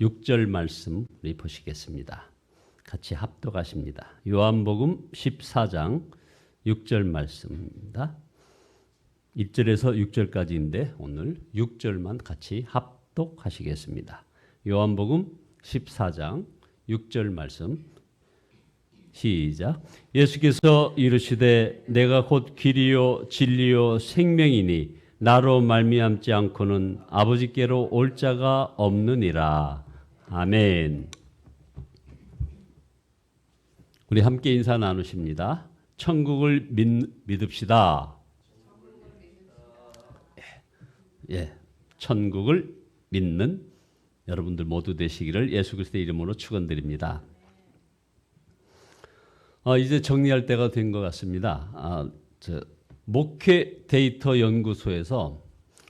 6절 말씀 우리 보시겠습니다. 같이 합독하십니다. 요한복음 14장 6절 말씀입니다. 1절에서 6절까지인데 오늘 6절만 같이 합독하시겠습니다. 요한복음 14장 6절 말씀 시작. 예수께서 이르시되 내가 곧 길이요 진리요 생명이니 나로 말미암지 않고는 아버지께로 올 자가 없느니라. 아멘. 우리 함께 인사 나누십니다. 천국을 믿, 믿읍시다. 예, 예, 천국을 믿는 여러분들 모두 되시기를 예수 그리스도의 이름으로 축원드립니다. 어, 이제 정리할 때가 된 것 같습니다. 아, 저, 목회 데이터 연구소에서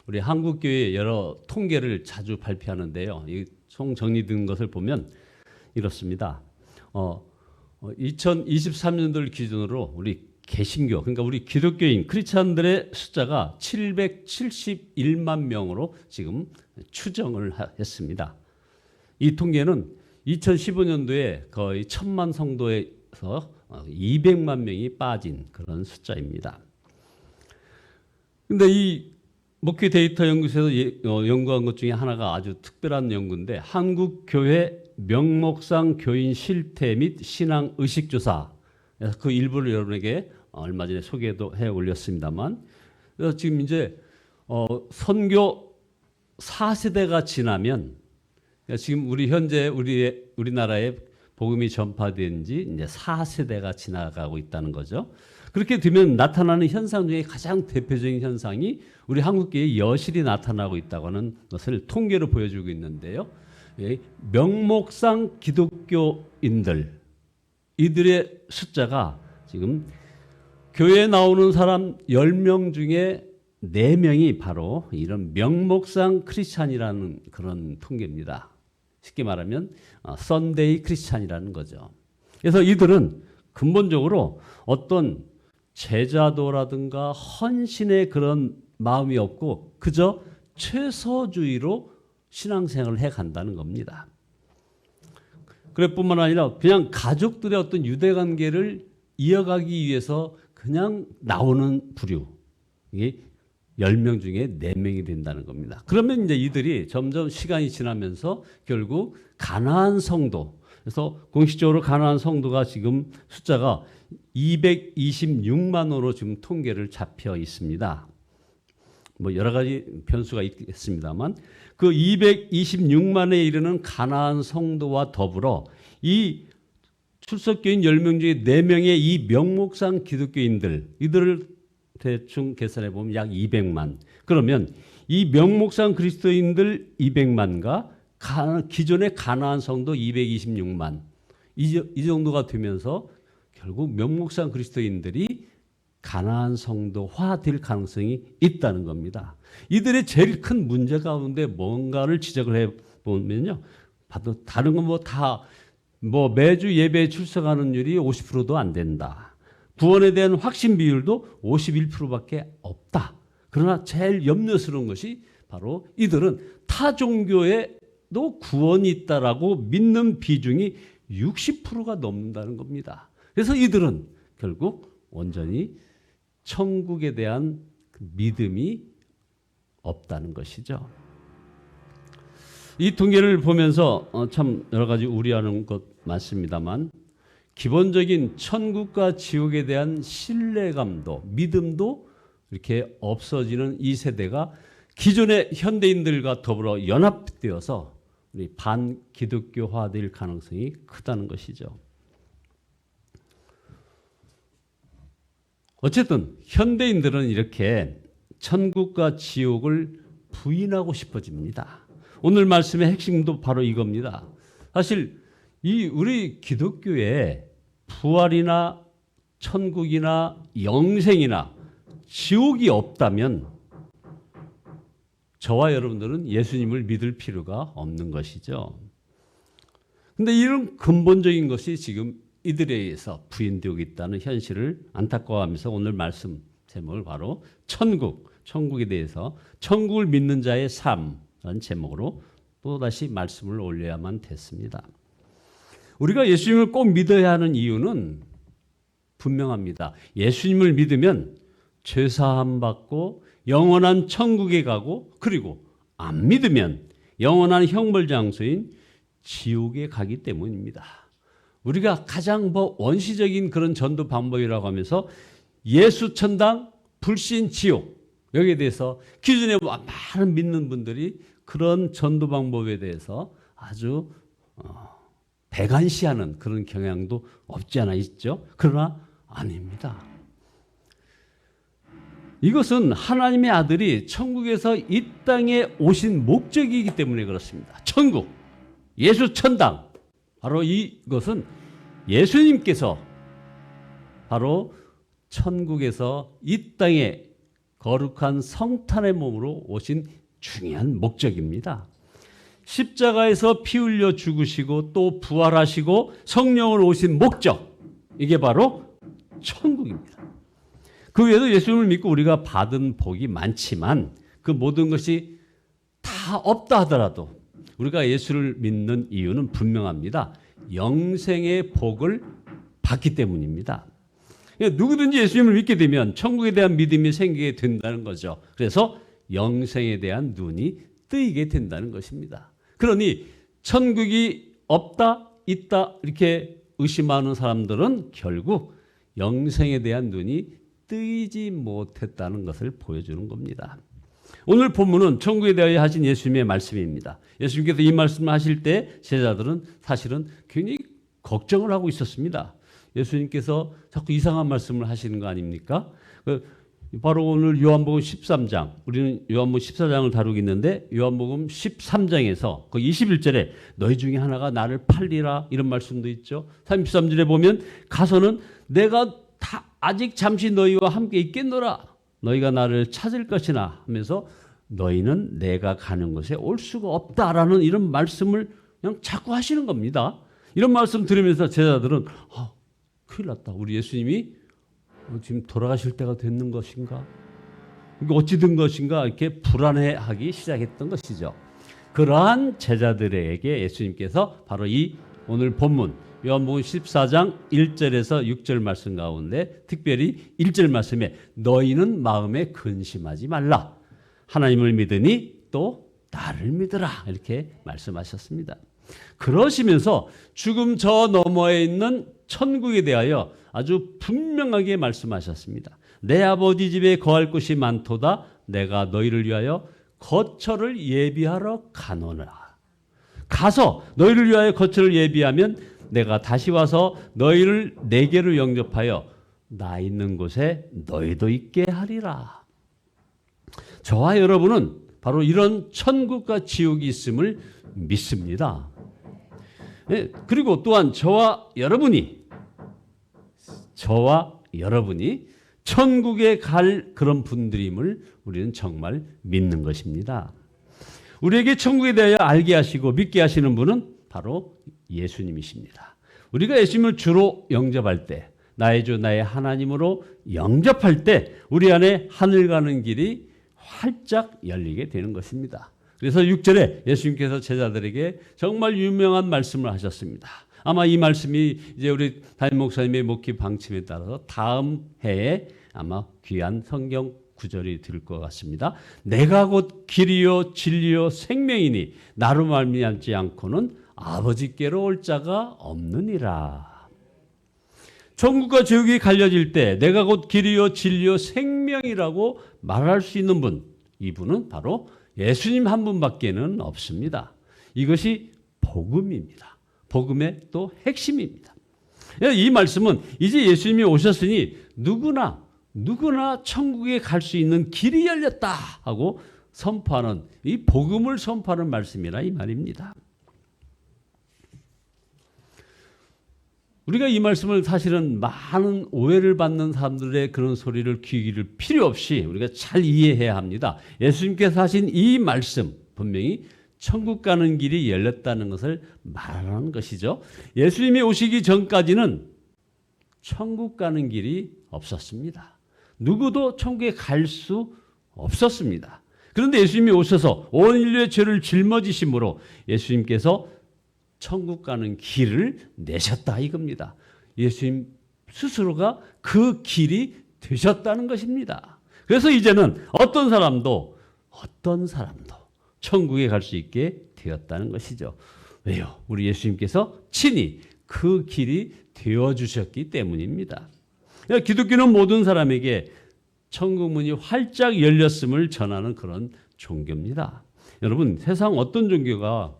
우리 한국교회 여러 통계를 자주 발표하는데요. 이총 정리된 것을 보면 이렇습니다. 어, 2023년도를 기준으로 우리 개신교 그러니까 우리 기독교인 크리스찬들의 숫자가 771만 명으로 지금 추정을 했습니다. 이 통계는 2015년도에 거의 천만 성도에서 200만 명이 빠진 그런 숫자입니다. 근데 이 목회 데이터 연구소에서 예, 어, 연구한 것 중에 하나가 아주 특별한 연구인데 한국 교회 명목상 교인 실태 및 신앙 의식 조사. 그 일부를 여러분에게 얼마 전에 소개도 해 올렸습니다만 그래서 지금 이제 어, 선교 4세대가 지나면 지금 우리 현재 우리 우리나라에 복음이 전파된 지 이제 4세대가 지나가고 있다는 거죠. 그렇게 되면 나타나는 현상 중에 가장 대표적인 현상이 우리 한국계의 여실이 나타나고 있다고 하는 것을 통계로 보여주고 있는데요. 예, 명목상 기독교인들 이들의 숫자가 지금 교회에 나오는 사람 10명 중에 4명이 바로 이런 명목상 크리스찬이라는 그런 통계입니다. 쉽게 말하면 썬데이 어, 크리스찬이라는 거죠. 그래서 이들은 근본적으로 어떤 제자도라든가 헌신의 그런 마음이 없고 그저 최소주의로 신앙생활을 해 간다는 겁니다. 그럴 뿐만 아니라 그냥 가족들의 어떤 유대 관계를 이어가기 위해서 그냥 나오는 부류. 이게 10명 중에 4명이 된다는 겁니다. 그러면 이제 이들이 점점 시간이 지나면서 결국 가나안 성도 그래서 공식적으로 가나안 성도가 지금 숫자가 226만으로 지금 통계를 잡혀 있습니다. 뭐 여러 가지 변수가 있겠습니다만 그 226만에 이르는 가나안 성도와 더불어 이 출석교인 10명 중에 4명의 이 명목상 기독교인들 이들을 대충 계산해 보면 약 200만. 그러면 이 명목상 그리스도인들 200만과 기존의 가나안 성도 226만 이, 이 정도가 되면서 결국 명목상 그리스도인들이 가나안 성도화 될 가능성이 있다는 겁니다. 이들의 제일 큰 문제 가운데 뭔가를 지적을 해 보면요. 봐도 다른 건 뭐다뭐 매주 예배에 출석하는 율이 50%도 안 된다. 구원에 대한 확신 비율도 51%밖에 없다. 그러나 제일 염려스러운 것이 바로 이들은 타 종교에도 구원이 있다라고 믿는 비중이 60%가 넘는다는 겁니다. 그래서 이들은 결국 온전히 천국에 대한 그 믿음이 없다는 것이죠. 이 통계를 보면서 어, 참 여러 가지 우려하는 것 많습니다만 기본적인 천국과 지옥에 대한 신뢰감도 믿음도 이렇게 없어지는 이 세대가 기존의 현대인들과 더불어 연합되어서 우리 반기독교화될 가능성이 크다는 것이죠. 어쨌든 현대인들은 이렇게 천국과 지옥을 부인하고 싶어집니다. 오늘 말씀의 핵심도 바로 이겁니다. 사실 이 우리 기독교에 부활이나 천국이나 영생이나 지옥이 없다면 저와 여러분들은 예수님을 믿을 필요가 없는 것이죠. 근데 이런 근본적인 것이 지금 이들에 의해서 부인되고 있다는 현실을 안타까워하면서 오늘 말씀 제목을 바로 천국, 천국에 대해서 천국을 믿는 자의 삶이라는 제목으로 또다시 말씀을 올려야만 됐습니다. 우리가 예수님을 꼭 믿어야 하는 이유는 분명합니다. 예수님을 믿으면 죄사함 받고 영원한 천국에 가고 그리고 안 믿으면 영원한 형벌 장소인 지옥에 가기 때문입니다. 우리가 가장 뭐 원시적인 그런 전도 방법이라고 하면서 예수 천당, 불신 지옥 여기에 대해서 기존에 많은 믿는 분들이 그런 전도 방법에 대해서 아주 어, 배관시하는 그런 경향도 없지 않아 있죠. 그러나 아닙니다. 이것은 하나님의 아들이 천국에서 이 땅에 오신 목적이기 때문에 그렇습니다. 천국, 예수 천당. 바로 이것은 예수님께서 바로 천국에서 이 땅에 거룩한 성탄의 몸으로 오신 중요한 목적입니다. 십자가에서 피 흘려 죽으시고 또 부활하시고 성령을 오신 목적. 이게 바로 천국입니다. 그 외에도 예수님을 믿고 우리가 받은 복이 많지만 그 모든 것이 다 없다 하더라도 우리가 예수를 믿는 이유는 분명합니다. 영생의 복을 받기 때문입니다. 그러니까 누구든지 예수님을 믿게 되면 천국에 대한 믿음이 생기게 된다는 거죠. 그래서 영생에 대한 눈이 뜨이게 된다는 것입니다. 그러니 천국이 없다, 있다 이렇게 의심하는 사람들은 결국 영생에 대한 눈이 뜨이지 못했다는 것을 보여주는 겁니다. 오늘 본문은 천국에 대하여 하신 예수님의 말씀입니다. 예수님께서 이 말씀을 하실 때 제자들은 사실은 굉장히 걱정을 하고 있었습니다. 예수님께서 자꾸 이상한 말씀을 하시는 거 아닙니까? 그 바로 오늘 요한복음 13장, 우리는 요한복음 14장을 다루고 있는데 요한복음 13장에서 그 21절에 너희 중에 하나가 나를 팔리라 이런 말씀도 있죠. 33절에 보면 가서는 내가 다 아직 잠시 너희와 함께 있겠노라. 너희가 나를 찾을 것이나 하면서 너희는 내가 가는 곳에 올 수가 없다라는 이런 말씀을 그냥 자꾸 하시는 겁니다. 이런 말씀 들으면서 제자들은 아, 큰일 났다. 우리 예수님이 지금 돌아가실 때가 됐는 것인가? 어찌 된 것인가? 이렇게 불안해하기 시작했던 것이죠. 그러한 제자들에게 예수님께서 바로 이 오늘 본문 요한복음 14장 1절에서 6절 말씀 가운데 특별히 1절 말씀에 너희는 마음에 근심하지 말라. 하나님을 믿으니 또 나를 믿으라. 이렇게 말씀하셨습니다. 그러시면서 죽음 저 너머에 있는 천국에 대하여 아주 분명하게 말씀하셨습니다. 내 아버지 집에 거할 곳이 많도다. 내가 너희를 위하여 거처를 예비하러 가노라. 가서 너희를 위하여 거처를 예비하면 내가 다시 와서 너희를 내게로 영접하여 나 있는 곳에 너희도 있게 하리라. 저와 여러분은 바로 이런 천국과 지옥이 있음을 믿습니다. 예, 그리고 또한 저와 여러분이 저와 여러분이 천국에 갈 그런 분들임을 우리는 정말 믿는 것입니다. 우리에게 천국에 대하여 알게 하시고 믿게 하시는 분은 바로 예수님이십니다. 우리가 예수님을 주로 영접할 때, 나의 주, 나의 하나님으로 영접할 때, 우리 안에 하늘 가는 길이 활짝 열리게 되는 것입니다. 그래서 6절에 예수님께서 제자들에게 정말 유명한 말씀을 하셨습니다. 아마 이 말씀이 이제 우리 담임 목사님의 목회 방침에 따라서 다음 해에 아마 귀한 성경 구절이 들 것 같습니다. 내가 곧 길이요 진리요 생명이니 나로 말미암지 않고는 아버지께로 올 자가 없느니라. 천국과 지옥이 갈려질 때 내가 곧 길이요 진리요 생명이라고 말할 수 있는 분 이분은 바로 예수님 한 분밖에는 없습니다. 이것이 복음입니다. 복음의 또 핵심입니다. 이 말씀은 이제 예수님이 오셨으니 누구나 누구나 천국에 갈 수 있는 길이 열렸다 하고 선포하는 이 복음을 선포하는 말씀이라 이 말입니다. 우리가 이 말씀을 사실은 많은 오해를 받는 사람들의 그런 소리를 귀 기를 필요 없이 우리가 잘 이해해야 합니다. 예수님께서 하신 이 말씀 분명히 천국 가는 길이 열렸다는 것을 말하는 것이죠. 예수님이 오시기 전까지는 천국 가는 길이 없었습니다. 누구도 천국에 갈 수 없었습니다. 그런데 예수님이 오셔서 온 인류의 죄를 짊어지심으로 예수님께서 천국 가는 길을 내셨다 이겁니다. 예수님 스스로가 그 길이 되셨다는 것입니다. 그래서 이제는 어떤 사람도 어떤 사람도 천국에 갈 수 있게 되었다는 것이죠. 왜요? 우리 예수님께서 친히 그 길이 되어 주셨기 때문입니다. 기독교는 모든 사람에게 천국 문이 활짝 열렸음을 전하는 그런 종교입니다. 여러분, 세상 어떤 종교가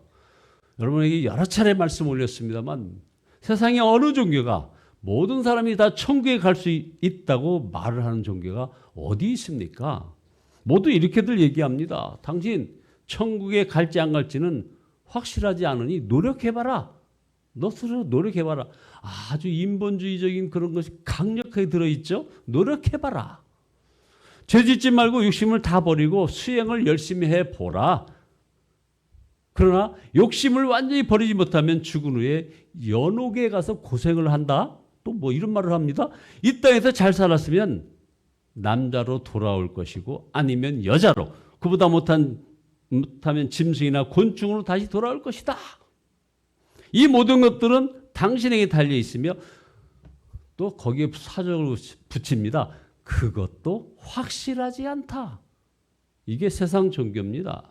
여러분에게 여러 차례 말씀 올렸습니다만 세상의 어느 종교가 모든 사람이 다 천국에 갈 수 있다고 말을 하는 종교가 어디 있습니까? 모두 이렇게들 얘기합니다. 당신 천국에 갈지 안 갈지는 확실하지 않으니 노력해봐라. 너 스스로 노력해봐라. 아주 인본주의적인 그런 것이 강력하게 들어있죠? 노력해봐라. 죄 짓지 말고 욕심을 다 버리고 수행을 열심히 해보라. 그러나 욕심을 완전히 버리지 못하면 죽은 후에 연옥에 가서 고생을 한다. 또 뭐 이런 말을 합니다. 이 땅에서 잘 살았으면 남자로 돌아올 것이고 아니면 여자로 그보다 못한 못하면 짐승이나 곤충으로 다시 돌아올 것이다. 이 모든 것들은 당신에게 달려 있으며 또 거기에 사적으로 붙입니다. 그것도 확실하지 않다. 이게 세상 종교입니다.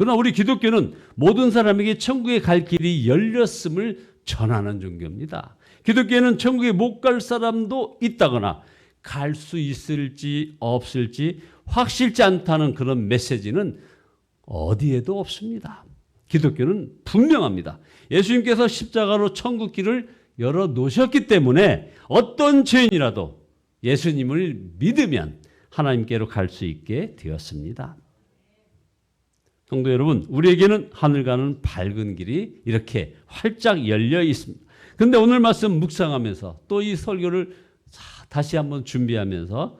그러나 우리 기독교는 모든 사람에게 천국에 갈 길이 열렸음을 전하는 종교입니다. 기독교에는 천국에 못 갈 사람도 있다거나 갈 수 있을지 없을지 확실치 않다는 그런 메시지는 어디에도 없습니다. 기독교는 분명합니다. 예수님께서 십자가로 천국 길을 열어 놓으셨기 때문에 어떤 죄인이라도 예수님을 믿으면 하나님께로 갈 수 있게 되었습니다. 성도 여러분, 우리에게는 하늘 가는 밝은 길이 이렇게 활짝 열려 있습니다. 근데 오늘 말씀 묵상하면서 또 이 설교를 다시 한번 준비하면서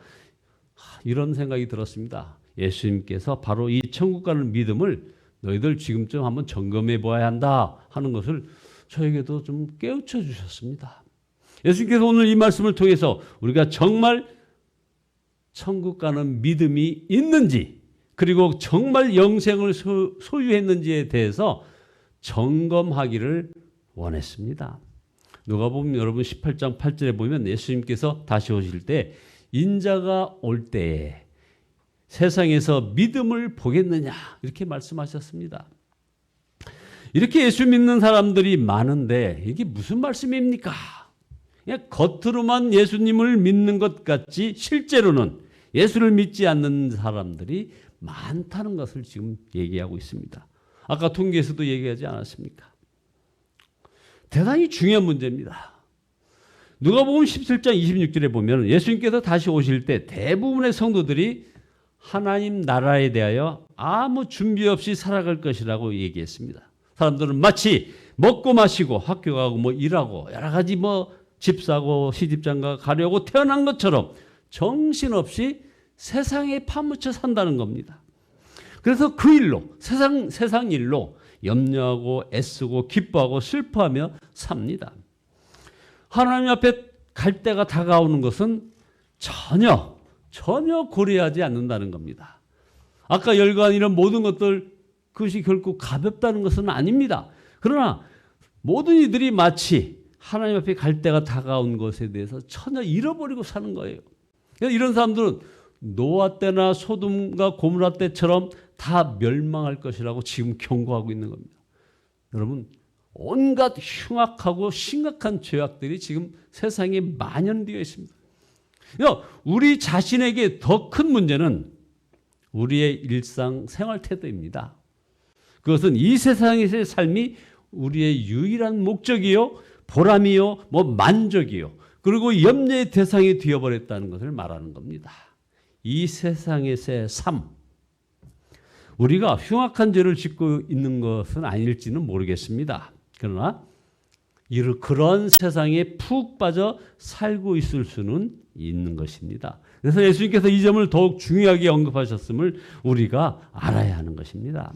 이런 생각이 들었습니다. 예수님께서 바로 이 천국 가는 믿음을 너희들 지금쯤 한번 점검해 보아야 한다 하는 것을 저에게도 좀 깨우쳐 주셨습니다. 예수님께서 오늘 이 말씀을 통해서 우리가 정말 천국 가는 믿음이 있는지 그리고 정말 영생을 소, 소유했는지에 대해서 점검하기를 원했습니다. 누가 보면 여러분 18장 8절에 보면 예수님께서 다시 오실 때 인자가 올 때에 세상에서 믿음을 보겠느냐 이렇게 말씀하셨습니다. 이렇게 예수 믿는 사람들이 많은데 이게 무슨 말씀입니까? 그냥 겉으로만 예수님을 믿는 것 같지 실제로는 예수를 믿지 않는 사람들이 많다는 것을 지금 얘기하고 있습니다. 아까 통계에서도 얘기하지 않았습니까? 대단히 중요한 문제입니다. 누가 보면 17장 26절에 보면 예수님께서 다시 오실 때 대부분의 성도들이 하나님 나라에 대하여 아무 준비 없이 살아갈 것이라고 얘기했습니다. 사람들은 마치 먹고 마시고 학교 가고 뭐 일하고 여러 가지 뭐 집 사고 시집장가 가려고 태어난 것처럼 정신없이 세상에 파묻혀 산다는 겁니다. 그래서 그 일로 세상 세상 일로 염려하고 애쓰고 기뻐하고 슬퍼하며 삽니다. 하나님 앞에 갈 때가 다가오는 것은 전혀 전혀 고려하지 않는다는 겁니다. 아까 열관 이런 모든 것들 그것이 결코 가볍다는 것은 아닙니다. 그러나 모든 이들이 마치 하나님 앞에 갈 때가 다가온 것에 대해서 전혀 잃어버리고 사는 거예요. 이런 사람들은 노아 때나 소돔과 고무라 때처럼 다 멸망할 것이라고 지금 경고하고 있는 겁니다. 여러분 온갖 흉악하고 심각한 죄악들이 지금 세상에 만연되어 있습니다. 우리 자신에게 더 큰 문제는 우리의 일상 생활 태도입니다. 그것은 이 세상에서의 삶이 우리의 유일한 목적이요, 보람이요, 뭐 만족이요, 그리고 염려의 대상이 되어버렸다는 것을 말하는 겁니다. 이 세상에서의 삶, 우리가 흉악한 죄를 짓고 있는 것은 아닐지는 모르겠습니다. 그러나 그런 세상에 푹 빠져 살고 있을 수는 있는 것입니다. 그래서 예수님께서 이 점을 더욱 중요하게 언급하셨음을 우리가 알아야 하는 것입니다.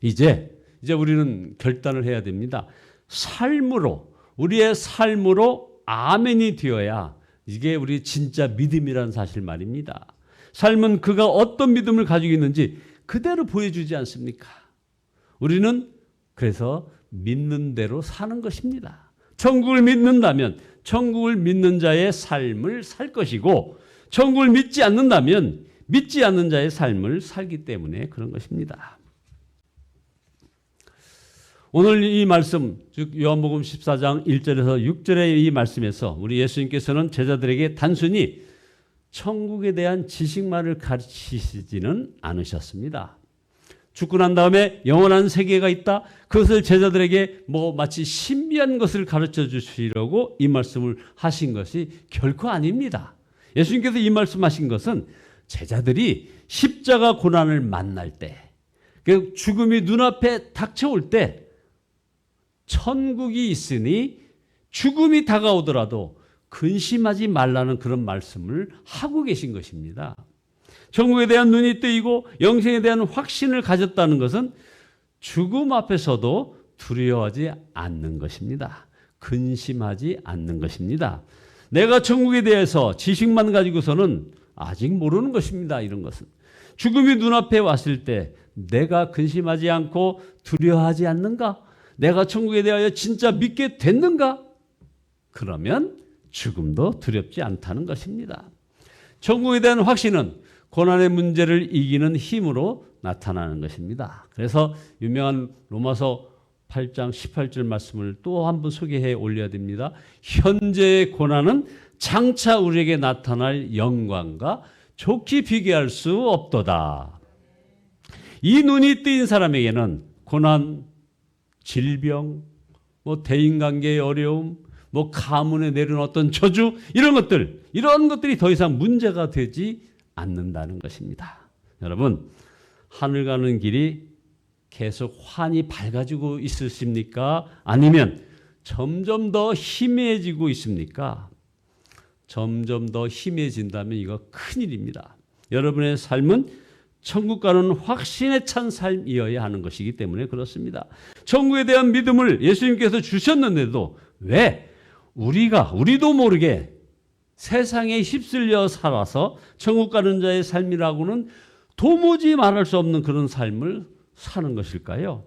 이제 이제 우리는 결단을 해야 됩니다. 삶으로 우리의 삶으로 아멘이 되어야 이게 우리 진짜 믿음이라는 사실 말입니다. 삶은 그가 어떤 믿음을 가지고 있는지 그대로 보여주지 않습니까? 우리는 그래서 믿는 대로 사는 것입니다. 천국을 믿는다면 천국을 믿는 자의 삶을 살 것이고 천국을 믿지 않는다면 믿지 않는 자의 삶을 살기 때문에 그런 것입니다. 오늘 이 말씀, 즉 요한복음 14장 1절에서 6절의 이 말씀에서 우리 예수님께서는 제자들에게 단순히 천국에 대한 지식만을 가르치시지는 않으셨습니다. 죽고 난 다음에 영원한 세계가 있다. 그것을 제자들에게 뭐 마치 신비한 것을 가르쳐 주시려고 이 말씀을 하신 것이 결코 아닙니다. 예수님께서 이 말씀하신 것은 제자들이 십자가 고난을 만날 때, 그 죽음이 눈앞에 닥쳐올 때, 천국이 있으니 죽음이 다가오더라도 근심하지 말라는 그런 말씀을 하고 계신 것입니다. 천국에 대한 눈이 뜨이고 영생에 대한 확신을 가졌다는 것은 죽음 앞에서도 두려워하지 않는 것입니다. 근심하지 않는 것입니다. 내가 천국에 대해서 지식만 가지고서는 아직 모르는 것입니다. 이런 것은. 죽음이 눈앞에 왔을 때 내가 근심하지 않고 두려워하지 않는가? 내가 천국에 대하여 진짜 믿게 됐는가? 그러면 죽음도 두렵지 않다는 것입니다. 천국에 대한 확신은 고난의 문제를 이기는 힘으로 나타나는 것입니다. 그래서 유명한 로마서 8장 18절 말씀을 또 한 번 소개해 올려야 됩니다. 현재의 고난은 장차 우리에게 나타날 영광과 좋게 비교할 수 없도다. 이 눈이 뜨인 사람에게는 고난, 질병, 뭐 대인관계의 어려움, 뭐 가문에 내린 어떤 저주 이런 것들 이런 것들이 더 이상 문제가 되지 않는다는 것입니다. 여러분 하늘 가는 길이 계속 환히 밝아지고 있으십니까? 아니면 점점 더 희미해지고 있습니까? 점점 더 희미해진다면 이거 큰일입니다. 여러분의 삶은 천국 가는 확신에 찬 삶이어야 하는 것이기 때문에 그렇습니다. 천국에 대한 믿음을 예수님께서 주셨는데도 왜 우리가 우리도 모르게 세상에 휩쓸려 살아서 천국 가는 자의 삶이라고는 도무지 말할 수 없는 그런 삶을 사는 것일까요?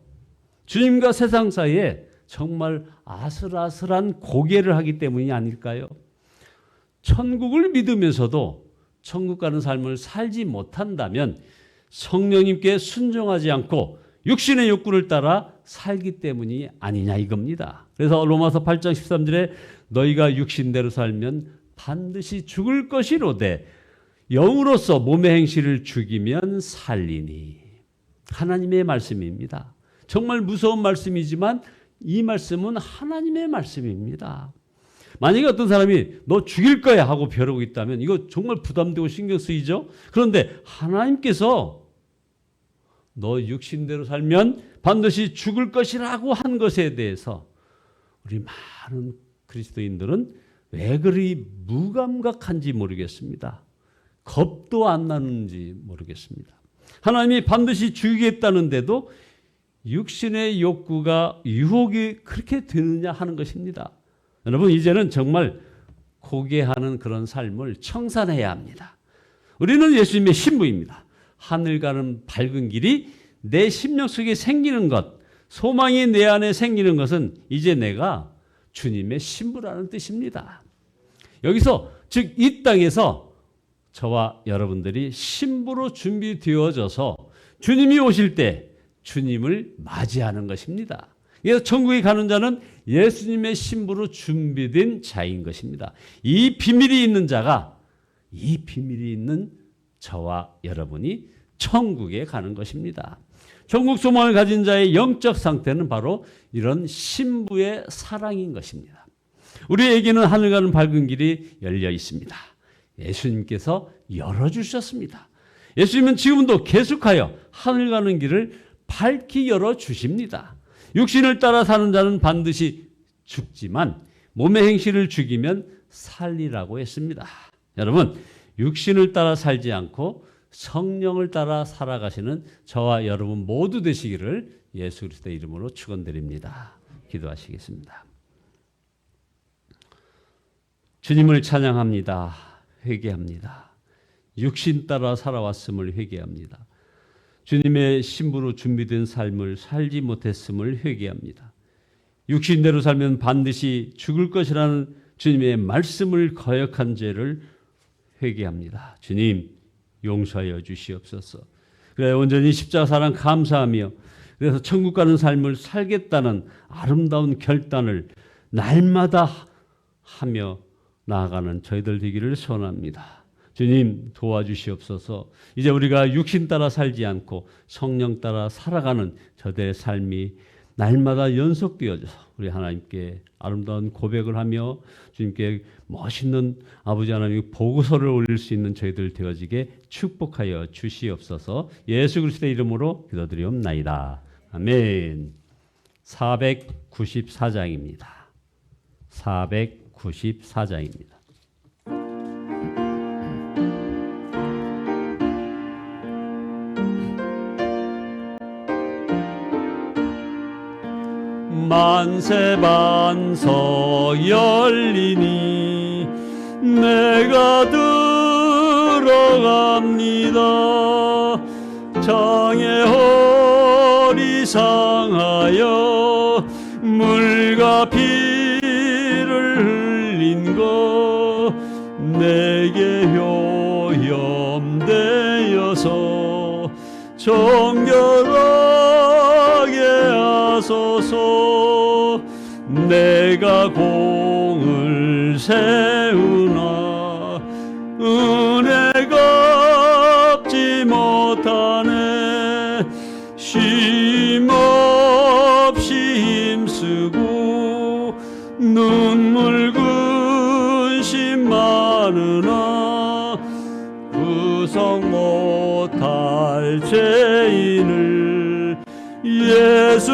주님과 세상 사이에 정말 아슬아슬한 고개를 하기 때문이 아닐까요? 천국을 믿으면서도 천국 가는 삶을 살지 못한다면 성령님께 순종하지 않고 육신의 욕구를 따라 살기 때문이 아니냐 이겁니다. 그래서 로마서 8장 13절에 너희가 육신대로 살면 반드시 죽을 것이로되 영으로서 몸의 행실을 죽이면 살리니 하나님의 말씀입니다. 정말 무서운 말씀이지만 이 말씀은 하나님의 말씀입니다. 만약에 어떤 사람이 너 죽일 거야 하고 벼르고 있다면 이거 정말 부담되고 신경 쓰이죠? 그런데 하나님께서 너 육신대로 살면 반드시 죽을 것이라고 한 것에 대해서 우리 많은 그리스도인들은 왜 그리 무감각한지 모르겠습니다. 겁도 안 나는지 모르겠습니다. 하나님이 반드시 죽이겠다는데도 육신의 욕구가 유혹이 그렇게 되느냐 하는 것입니다. 여러분 이제는 정말 고개하는 그런 삶을 청산해야 합니다. 우리는 예수님의 신부입니다. 하늘 가는 밝은 길이 내 심령 속에 생기는 것, 소망이 내 안에 생기는 것은 이제 내가 주님의 신부라는 뜻입니다. 여기서 즉 이 땅에서 저와 여러분들이 신부로 준비되어져서 주님이 오실 때 주님을 맞이하는 것입니다. 그래서 천국에 가는 자는 예수님의 신부로 준비된 자인 것입니다. 이 비밀이 있는 자가 이 비밀이 있는 저와 여러분이 천국에 가는 것입니다. 천국 소망을 가진 자의 영적 상태는 바로 이런 신부의 사랑인 것입니다. 우리에게는 하늘 가는 밝은 길이 열려 있습니다. 예수님께서 열어주셨습니다. 예수님은 지금도 계속하여 하늘 가는 길을 밝히 열어주십니다. 육신을 따라 사는 자는 반드시 죽지만 몸의 행실을 죽이면 살리라고 했습니다. 여러분, 육신을 따라 살지 않고 성령을 따라 살아가시는 저와 여러분 모두 되시기를 예수 그리스도의 이름으로 축원드립니다. 기도하시겠습니다. 주님을 찬양합니다. 회개합니다. 육신 따라 살아왔음을 회개합니다. 주님의 신부로 준비된 삶을 살지 못했음을 회개합니다. 육신대로 살면 반드시 죽을 것이라는 주님의 말씀을 거역한 죄를 회개합니다. 주님 용서하여 주시옵소서. 그래 온전히 십자가 사랑 감사하며 그래서 천국 가는 삶을 살겠다는 아름다운 결단을 날마다 하며 나아가는 저희들 되기를 소원합니다. 주님 도와주시옵소서. 이제 우리가 육신 따라 살지 않고 성령 따라 살아가는 저들의 삶이 날마다 연속되어져서 우리 하나님께 아름다운 고백을 하며 주님께 멋있는 아버지 하나님 보고서를 올릴 수 있는 저희들 되어지게 축복하여 주시옵소서. 예수 그리스도의 이름으로 기도드리옵나이다. 아멘. 494장입니다. 494장입니다. 만세 반서 열리니 내가 들어갑니다. 장애 허리 상하여 물과 피를 흘린 것 내게 효염되어서 정결하게 내가 공을 세우나 은혜가 없지 못하네. 쉼없이 힘쓰고 눈물 근심 많으나 구성 못할 죄인을 예수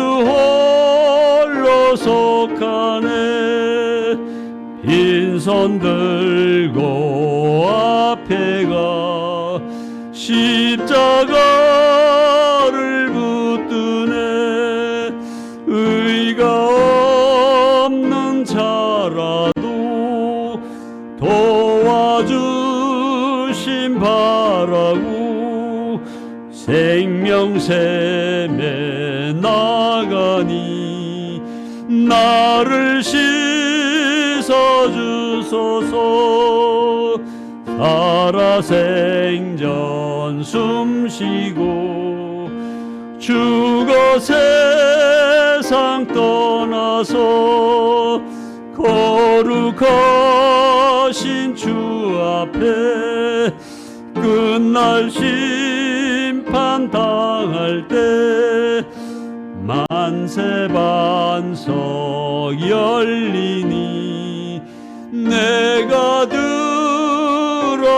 빈손 들고 앞에 가 십자가를 붙드네. 의가 없는 자라도 도와주심 바라고 생명샘에 나가니 나를 씻어주소서. 살아 생전 숨쉬고 죽어 세상 떠나서 거룩하신 주 앞에 끝날 심판 당할 때 만세 반석 열리니 내가 들어갑니다.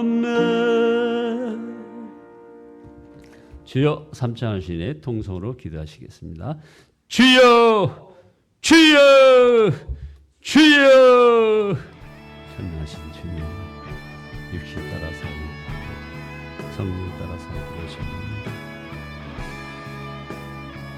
아멘. 주여 삼창하신의 통성으로 기도하시겠습니다. 주여, 주여, 주여. 선하신 주여, 육신 따라 살고 성령 따라